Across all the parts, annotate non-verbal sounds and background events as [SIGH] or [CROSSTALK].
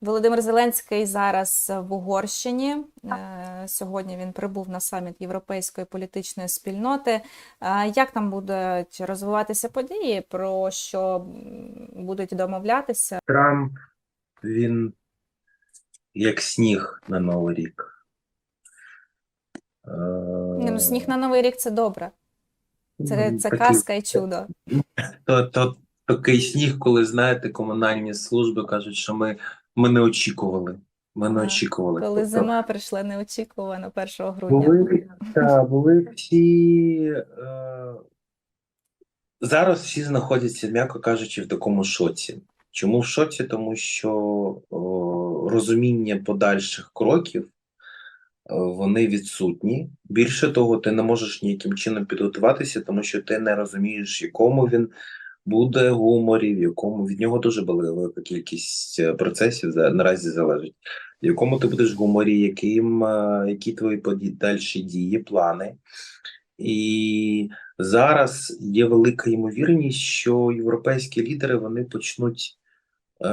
Володимир Зеленський зараз в Угорщині. Е, Сьогодні він прибув на саміт Європейської політичної спільноти. Е, Як там будуть розвиватися події, про що будуть домовлятися? Трамп, він як сніг на Новий рік. Ні, ну, сніг на Новий рік це добре. Це, Ну, це такий- казка і чудо. То, то, такий сніг, коли, знаєте, комунальні служби кажуть, що ми, ми не очікували. Ми не очікували. Коли Тобто, зима прийшла неочікувано 1 грудня. Були, та, були всі. Е, зараз всі знаходяться, м'яко кажучи, в такому шоці. Чому в шоці? Тому що о, розуміння подальших кроків е, вони відсутні. Більше того, ти не можеш ніяким чином підготуватися, тому що ти не розумієш, якому він буде гуморі, в якому від нього дуже велика кількість е, процесів наразі залежить. В якому ти будеш гуморі, яким, е, які твої дальші дії, плани. І зараз є велика ймовірність, що європейські лідери вони почнуть е-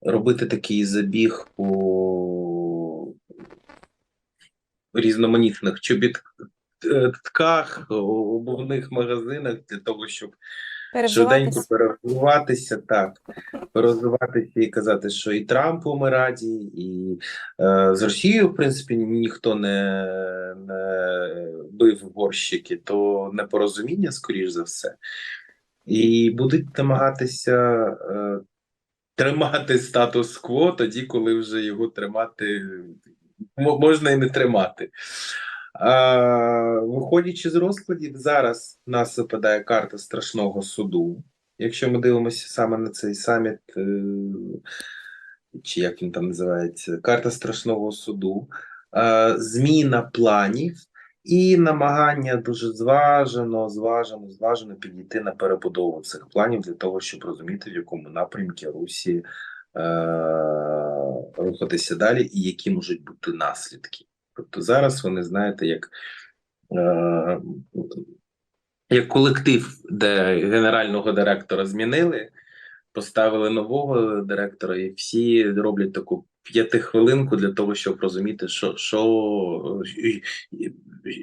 робити такий забіг по різноманітних чобітках, обувних магазинах для того, щоб швиденько Перевзуватися. так, розвиватися і казати, що і Трампу ми раді, і е, з Росією, в принципі, ніхто не, не бив горщики, то непорозуміння, скоріш за все. І будуть намагатися е, тримати статус-кво тоді, коли вже його тримати можна і не тримати. Виходячи з розкладів, зараз в нас випадає карта страшного суду. Якщо ми дивимося саме на цей саміт, е, чи як він там називається, карта страшного суду, е, зміна планів і намагання дуже зважено, зважено, зважено підійти на перебудову цих планів для того, щоб розуміти, в якому напрямку Русі е, рухатися далі, і які можуть бути наслідки. Тобто зараз вони знаєте, як, е, як колектив, де генерального директора змінили, поставили нового директора, і всі роблять таку п'ятихвилинку для того, щоб розуміти, що, що,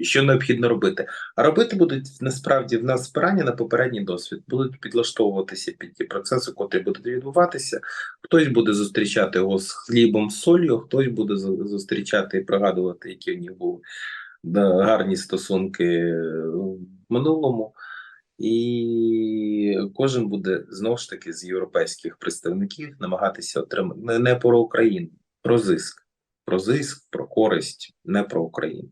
що необхідно робити. А робити будуть насправді в нас спирання на попередній досвід, будуть підлаштовуватися під ті процеси, котрі будуть відбуватися. Хтось буде зустрічати його з хлібом, солью, хтось буде зустрічати і пригадувати, які в них були гарні стосунки в минулому. І кожен буде знову ж таки з європейських представників намагатися отримати не, не про Україну, про зиск, про зиск, про користь, не про Україну.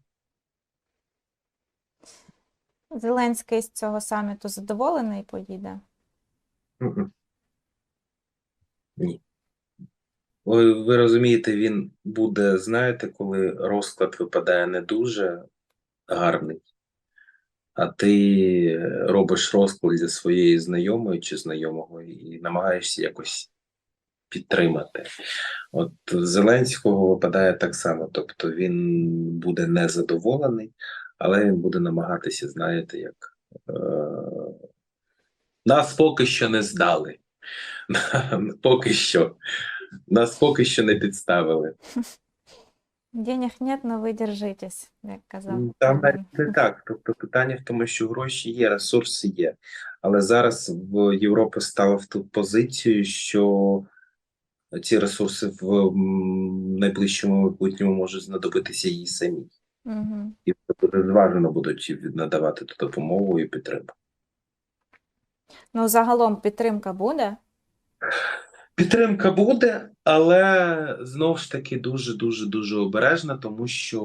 Зеленський з цього саміту задоволений поїде. Ні. Ви, ви розумієте, він буде, знаєте, коли розклад випадає не дуже гарний, а ти робиш розклад зі своєї знайомої чи знайомого і намагаєшся якось підтримати. От Зеленського випадає так само, тобто він буде незадоволений, але він буде намагатися, знаєте, як е- нас поки що не здали. [LAUGHS] Поки що. Нас поки що не підставили. [LAUGHS] Денег нет, но ви держитесь, як казав. Там навіть не так. Тобто питання в тому, що гроші є, ресурси є. Але зараз в Європа стала в ту позицію, що ці ресурси в найближчому майбутньому можуть знадобитися їй самій. Мгм. І буде зважено будуть надавати ту допомогу і підтримку. Ну, загалом підтримка буде. Підтримка буде, але знову ж таки дуже дуже дуже обережна, тому що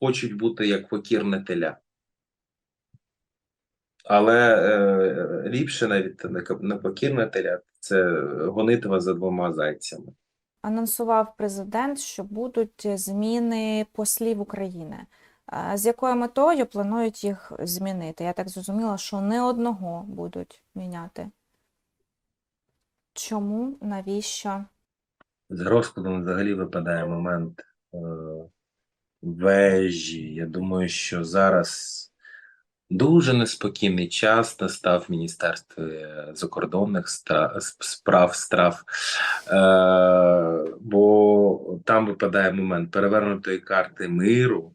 хочуть бути як покірне теля. Але е, ліпше навіть не покірне теля, це гонитва за двома зайцями. Анонсував президент, що будуть зміни послів України. З якою метою планують їх змінити? Я так зрозуміла, що не одного будуть міняти. Чому? Навіщо? З розкладом взагалі випадає момент е, вежі. Я думаю, що зараз Дуже неспокійний час настав в Міністерстві закордонних справ страв, е, бо там випадає момент перевернутої карти миру,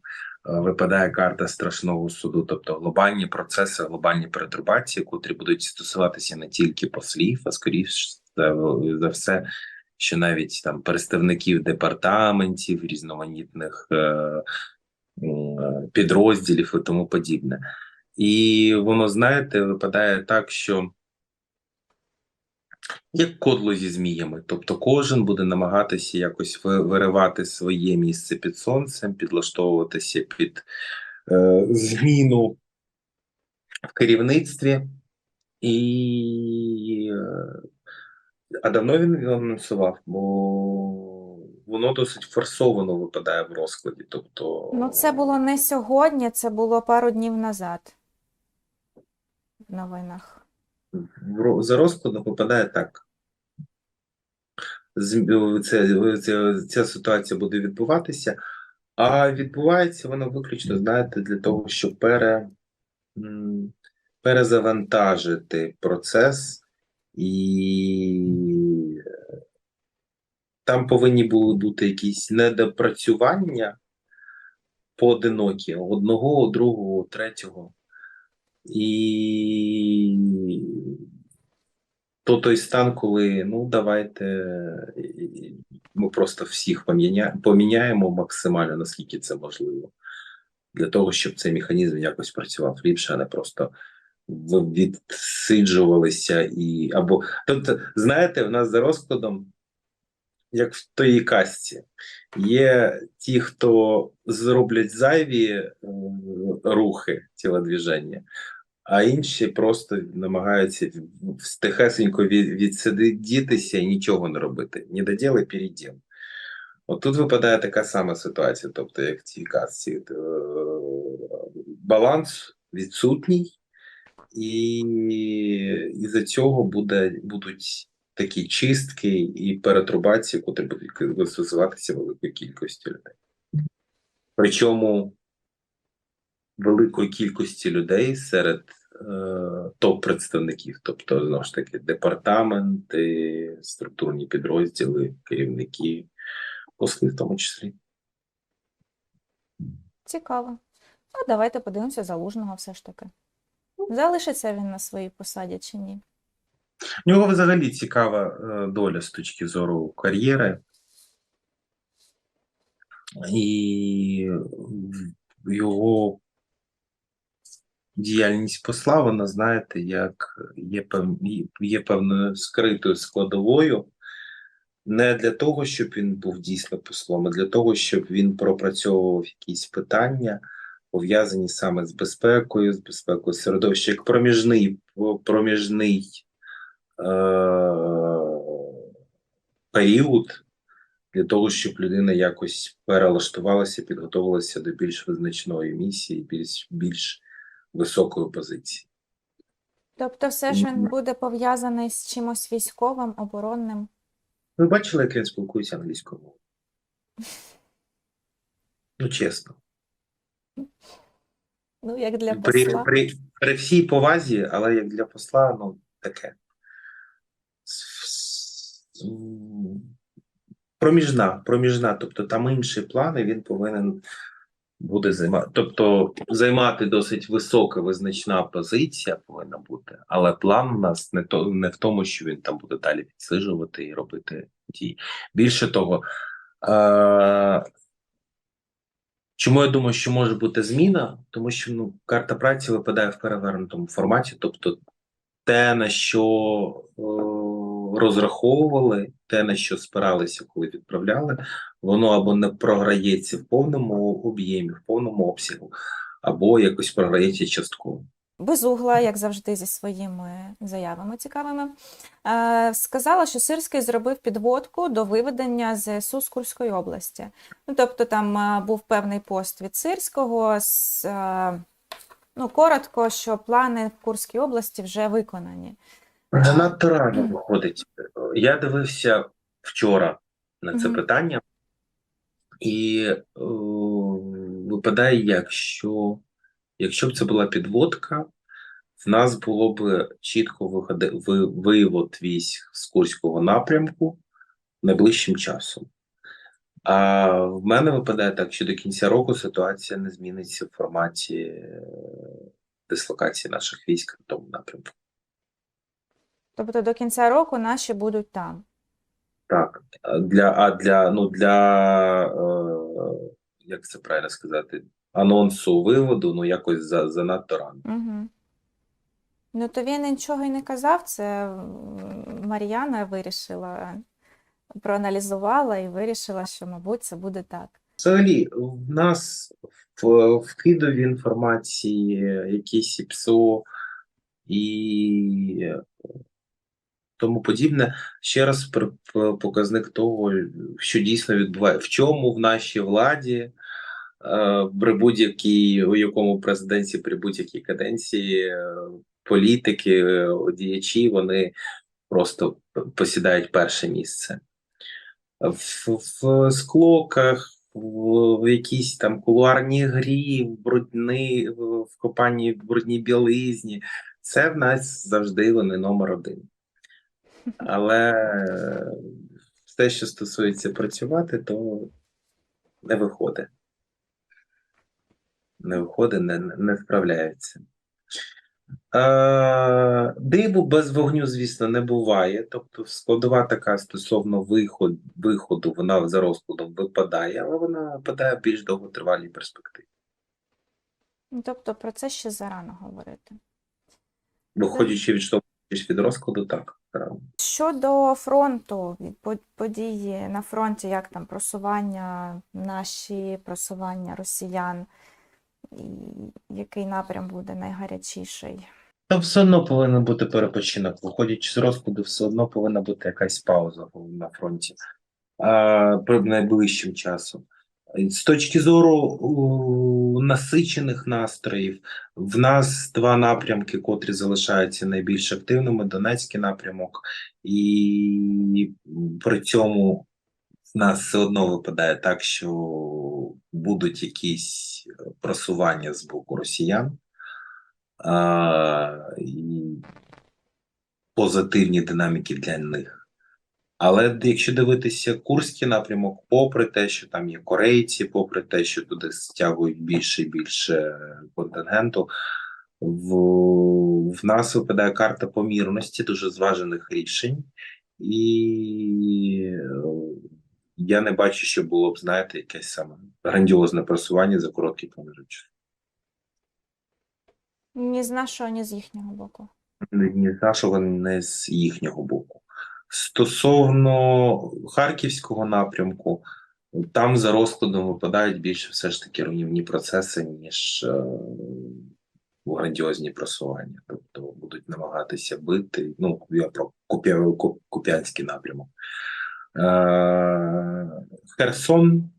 е, випадає карта страшного суду, тобто глобальні процеси, глобальні перетрубації, котрі будуть стосуватися не тільки послів, а скоріше за, все, що навіть там представників департаментів, різноманітних е, е, підрозділів і тому подібне. І воно, знаєте, випадає так, що як кодло зі зміями, тобто кожен буде намагатися якось виривати своє місце під сонцем, підлаштовуватися під е, зміну в керівництві. І е, а давно він його анонсував, бо воно досить форсовано випадає в розкладі. Тобто, Ну, це було не сьогодні, це було пару днів назад в новинах. за розкладом випадає так. Це, це, ця ситуація буде відбуватися, а відбувається вона виключно, знаєте, для того, щоб пере, перезавантажити процес, і там повинні були бути якісь недопрацювання поодинокі одного, другого, третього. І то той стан, коли ну давайте ми просто всіх поміня... поміняємо максимально, наскільки це можливо, для того, щоб цей механізм якось працював ліпше, а не просто відсиджувалися і або. Тобто, знаєте, в нас за розкладом, як в тої касті, є ті, хто зроблять зайві е, рухи тілодвіження, а інші просто намагаються в- тихесенько від, відсидітися і нічого не робити. Не доділи, переділ. От тут випадає така сама ситуація, тобто, як в цій казці. Е, Баланс відсутній, і із-за цього буде, будуть такі чистки і перетрубації, котрі будуть стосуватися великої кількості людей. Причому великої кількості людей серед е, топ-представників, тобто, знову ж таки, департаменти, структурні підрозділи, керівники, посли в тому числі. Цікаво. А давайте подивимося залужного все ж таки. Залишиться він на своїй посаді чи ні? У нього взагалі цікава е, доля з точки зору кар'єри. І його діяльність посла, вона, знаєте, як є, пев... є певною скритою складовою. Не для того, щоб він був дійсно послом, а для того, щоб він пропрацьовував якісь питання, пов'язані саме з безпекою, з безпекою середовища, як проміжний, проміжний період для того, щоб людина якось перелаштувалася, підготувалася до більш визначної місії, більш, більш високої позиції. Тобто все ж він буде пов'язаний з чимось військовим, оборонним. Ви бачили, як він спілкується англійською мовою? [LAUGHS] Ну, чесно. Ну, як для При, при, при всій повазі, але як для посла, ну, таке. Проміжна, проміжна, тобто там інші плани він повинен буде займати. Тобто займати досить висока визначна позиція повинна бути, але план у нас не то не в тому, що він там буде далі відсиджувати і робити дії. Більше того, е- чому я думаю, що може бути зміна? Тому що ну, карта праці випадає в перевернутому форматі, тобто те, на що е, розраховували, те, на що спиралися, коли відправляли, воно або не програється в повному об'ємі, в повному обсягу, або якось програється частково. Безугла, як завжди, зі своїми заявами цікавими, е, сказала, що Сирський зробив підводку до виведення ЗСУ з Курської області. Ну, тобто там е, був певний пост від Сирського, е, ну, коротко, що плани в Курській області вже виконані. Занадто рано виходить. Я дивився вчора на це питання, і е, випадає як, що Якщо б це була підводка, в нас було б чітко виходи, вивод військ з Курського напрямку найближчим часом. А в мене випадає так, що до кінця року ситуація не зміниться в форматі е, дислокації наших військ на тому напрямку. Тобто до кінця року наші будуть там. Так, для, а для, ну, для, е, як це правильно сказати, анонсу виводу, ну, якось за, занадто рано. Угу. Ну, то він нічого й не казав, це Мар'яна вирішила, проаналізувала і вирішила, що, мабуть, це буде так. Взагалі, в нас в, в Кидові інформації, якісь ПСО і е, тому подібне. Ще раз показник того, що дійсно відбуває, в чому в нашій владі, е, при будь-якій, у якому президенті, при будь-якій каденції, е, політики, е, діячі, вони просто посідають перше місце в, в склоках, в, в якійсь там кулуарній грі, в брудни, в, в копанні в брудній білизні. Це в нас завжди вони номер один. Але все, що стосується працювати, то не виходить. Не виходить, не, не справляється. Е, диву без вогню, звісно, не буває. Тобто, складова така стосовно виход, виходу, вона за розкладом випадає, але вона випадає в більш довготривалій перспективі. Ну, Тобто про це ще зарано говорити. Виходячи відштовхуючись від розкладу, так. Щодо фронту, події на фронті, як там просування наші, просування росіян, і який напрям буде найгарячіший? Та все одно повинен бути перепочинок. Виходячи з розкладу, все одно повинна бути якась пауза на фронті а, при найближчим часом. З точки зору насичених настроїв, в нас два напрямки, котрі залишаються найбільш активними: Донецький напрямок, і при цьому в нас все одно випадає так, що будуть якісь просування з боку росіян а, і позитивні динаміки для них. Але якщо дивитися Курський напрямок, попри те, що там є корейці, попри те, що туди стягують більше і більше контингенту, в, в нас випадає карта помірності, дуже зважених рішень, і е, я не бачу, що було б, знаєте, якесь саме грандіозне просування за короткий проміжок часу. Ні з нашого, ні з їхнього боку. ні з нашого, ні з їхнього боку. Стосовно харківського напрямку, там за розкладом випадають більше все ж таки руйнівні процеси, ніж е, грандіозні просування. Тобто будуть намагатися бити. Ну, я про Куп'я, Куп'янський напрямок. Е, Херсон.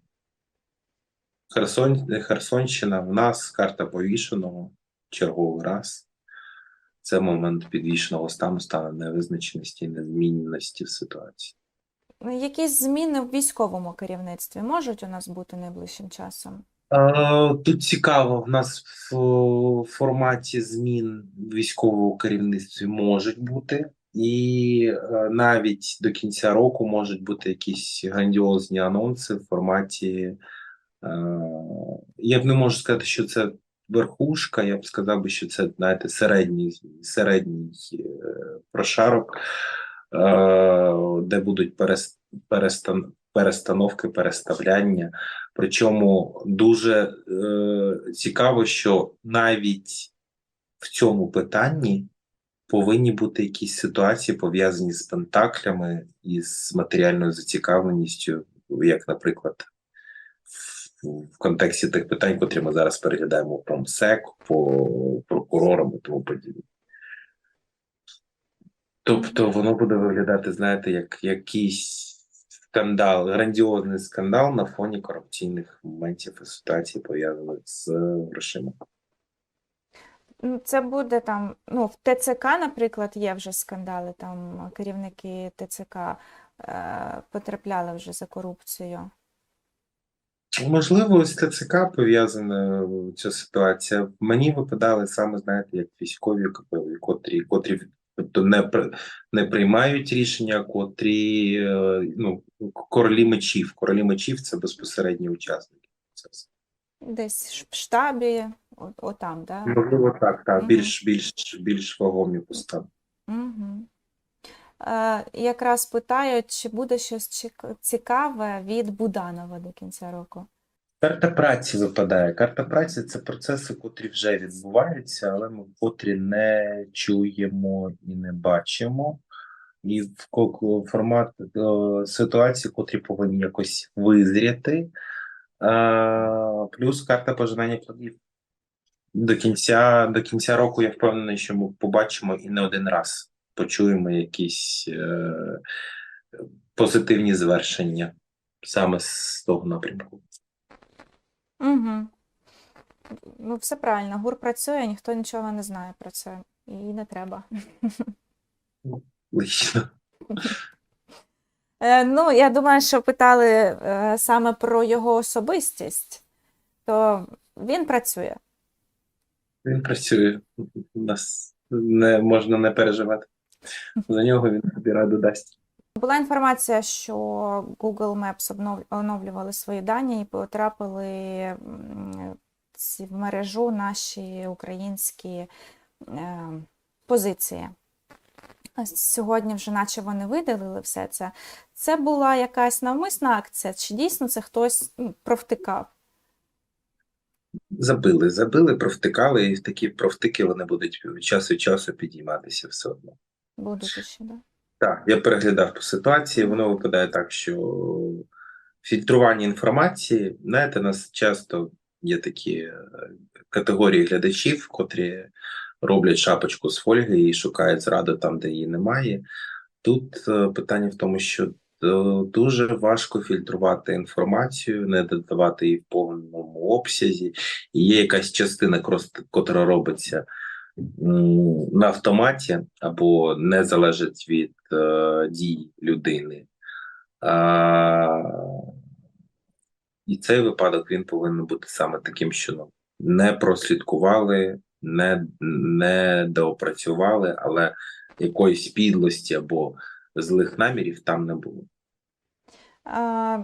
Херсон, Херсонщина. В нас карта повішеного черговий раз. Це момент підвішеного стану, стану невизначеності незмінності в ситуації. Ну, Якісь зміни в військовому керівництві можуть у нас бути найближчим часом? Е, Тут цікаво, в нас в форматі змін в військовому керівництві можуть бути, і е, навіть до кінця року можуть бути якісь грандіозні анонси в форматі. е, Я б не можу сказати, що це верхушка, я б сказав би, що це, знаєте, середній, середній е, прошарок, е, де будуть перестан- перестановки, переставляння. Причому дуже е, цікаво, що навіть в цьому питанні повинні бути якісь ситуації пов'язані з пентаклями і з матеріальною зацікавленістю, як, наприклад, в, контексті тих питань, котрі ми зараз переглядаємо по МСЕК, по прокурорам і тому подібне. Тобто воно буде виглядати, знаєте, як якийсь скандал, грандіозний скандал на фоні корупційних моментів і ситуацій, пов'язаних з грошима. Ну, Це буде там, ну, в ТЦК, наприклад, є вже скандали, там керівники ТЦК е, потрапляли вже за корупцію. Можливо, з ТЦК пов'язана е, ця ситуація. Мені випадали саме, знаєте, як військові, котрі, котрі тобто не, не приймають рішення, котрі е, ну, королі мечів. Королі мечів це безпосередні учасники процесу. Десь в штабі, о- отам, да? Можливо, так, так, Мгм. більш, більш, більш вагомі постави. Угу. Е, якраз питають, чи буде щось цікаве від Буданова до кінця року. Карта праці випадає. Карта праці це процеси, котрі вже відбуваються, але ми котрі не чуємо і не бачимо. І в формат е, ситуації, котрі повинні якось визріти. А, плюс карта пожинання плодів. До кінця, до кінця року я впевнений, що ми побачимо і не один раз почуємо якісь е, позитивні звершення саме з того напрямку. Угу. Ну, все правильно. ГУР працює, ніхто нічого не знає про це. І не треба. Лично. Е, ну, я думаю, що питали е, саме про його особистість, то він працює. Він працює. Нас не можна не переживати. За нього він тобі раду дасть. Була інформація, що Google Maps оновлювали свої дані і потрапили в мережу наші українські е, позиції. Сьогодні вже наче вони видалили все це. Це була якась навмисна акція, чи дійсно це хтось провтикав? Забили, забили, провтикали, і такі провтики вони будуть час від часу підійматися все одно. Будуть ще, да? Так, я переглядав по ситуації, воно випадає так, що фільтрування інформації, знаєте, у нас часто є такі е, категорії глядачів, котрі роблять шапочку з фольги і шукають зраду там, де її немає. Тут е, питання в тому, що е, дуже важко фільтрувати інформацію, не додавати її в повному обсязі. І є якась частина, котра робиться на автоматі або не залежить від е, дій людини. А, і цей випадок він повинен бути саме таким, ну, не прослідкували, не, не доопрацювали, але якоїсь підлості або злих намірів там не було. А,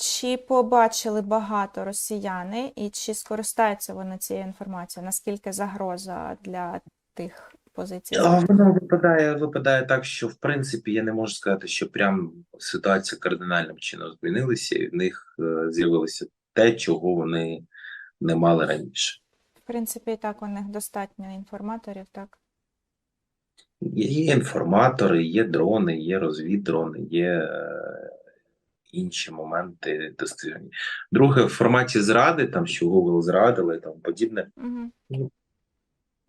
Чи побачили багато росіяни і чи скористаються вони цією інформацією? Наскільки загроза для тих позицій? Воно випадає, випадає так, що в принципі я не можу сказати, що прям ситуація кардинальним чином змінилася, і в них е, з'явилося те, чого вони не мали раніше. В принципі, і так у них достатньо інформаторів, так? Є, є інформатори, є дрони, є розвіддрони, є е, інші моменти достижені. Друге, в форматі зради, там що Google зрадили, там подібне, Угу.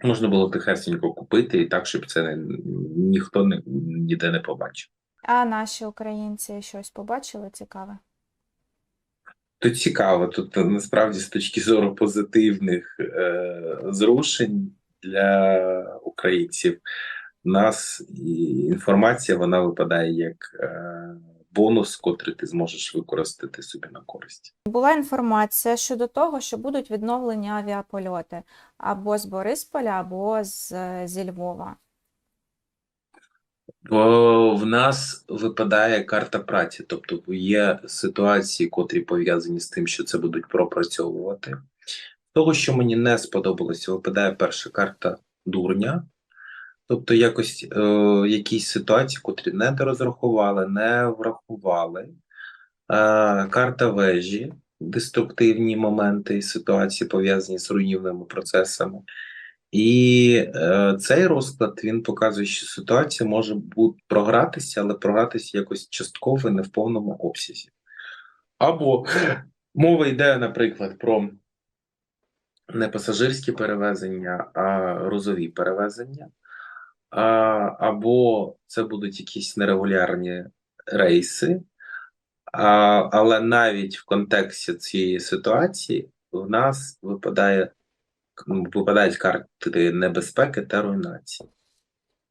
можна було тихесенько купити і так, щоб це не, ніхто не, ніде не побачив. А наші українці щось побачили цікаве? Тут цікаво, тут насправді з точки зору позитивних е, зрушень для українців, в нас інформація вона випадає як е, бонус, котрий ти зможеш використати собі на користь. Була інформація щодо того, що будуть відновлені авіапольоти або з Борисполя, або з, зі Львова. Бо в нас випадає карта праці, тобто є ситуації, котрі пов'язані з тим, що це будуть пропрацьовувати. Того, що мені не сподобалося, випадає перша карта дурня, тобто якось е, якісь ситуації, котрі не дорозрахували, не врахували. Е, карта вежі, деструктивні моменти і ситуації пов'язані з руйнівними процесами. І е, цей розклад він показує, що ситуація може бути програтися, але програтися якось частково не в повному обсязі. Або мова йде, наприклад, про не пасажирські перевезення, а грузові перевезення, а, або це будуть якісь нерегулярні рейси. А, але навіть в контексті цієї ситуації в нас випадає випадають карти небезпеки та руйнації.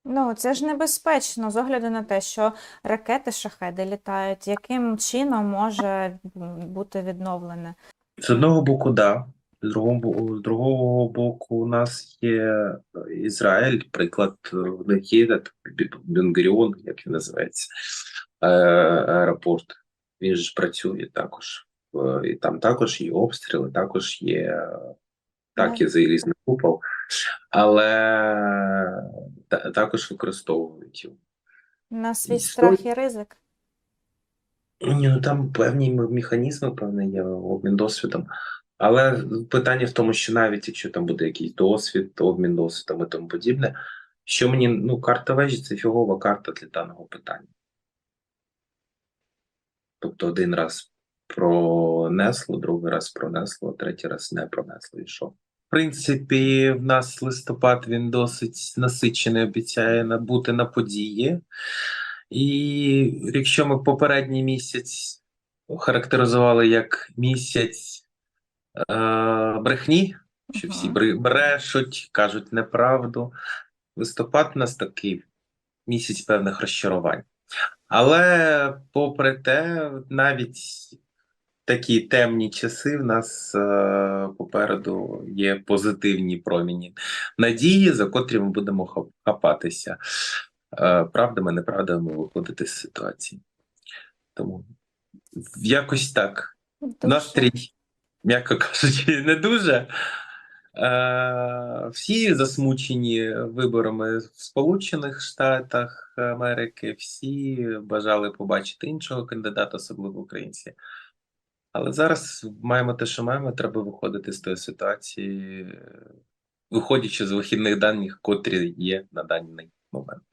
Ну, це ж небезпечно з огляду на те, що ракети шахеди літають. Яким чином може бути відновлене? З одного боку, да. З другого, з другого боку, у нас є Ізраїль, приклад, е, в них є так, як він називається, е, аеропорт. Він ж працює також. Е, І там також є обстріли, також є е, так, є залізний купол, але також використовують його. На свій І страх і ризик. Ні, ну там певні механізми, певний є обмін досвідом. Але питання в тому, що навіть якщо там буде якийсь досвід, обмін досвідом і тому подібне, що мені, ну, карта вежі це фігова карта для даного питання. Тобто один раз пронесло, другий раз пронесло, третій раз не пронесло. І що? В принципі, в нас листопад він досить насичений, обіцяє бути на події. І якщо ми попередній місяць характеризували як місяць брехні, що всі брешуть, кажуть неправду. Листопад у нас такий місяць певних розчарувань. Але попри те, навіть такі темні часи в нас е, попереду є позитивні проміні надії, за котрі ми будемо хапатися е, правдами, неправдами виходити з ситуації. Тому якось так. Дуже. Настрій, м'яко кажучи, не дуже. Е, всі засмучені виборами в Сполучених Штатах Америки, всі бажали побачити іншого кандидата, особливо українці. Але зараз маємо те, що маємо, треба виходити з тої ситуації, виходячи з вихідних даних, котрі є на даний момент.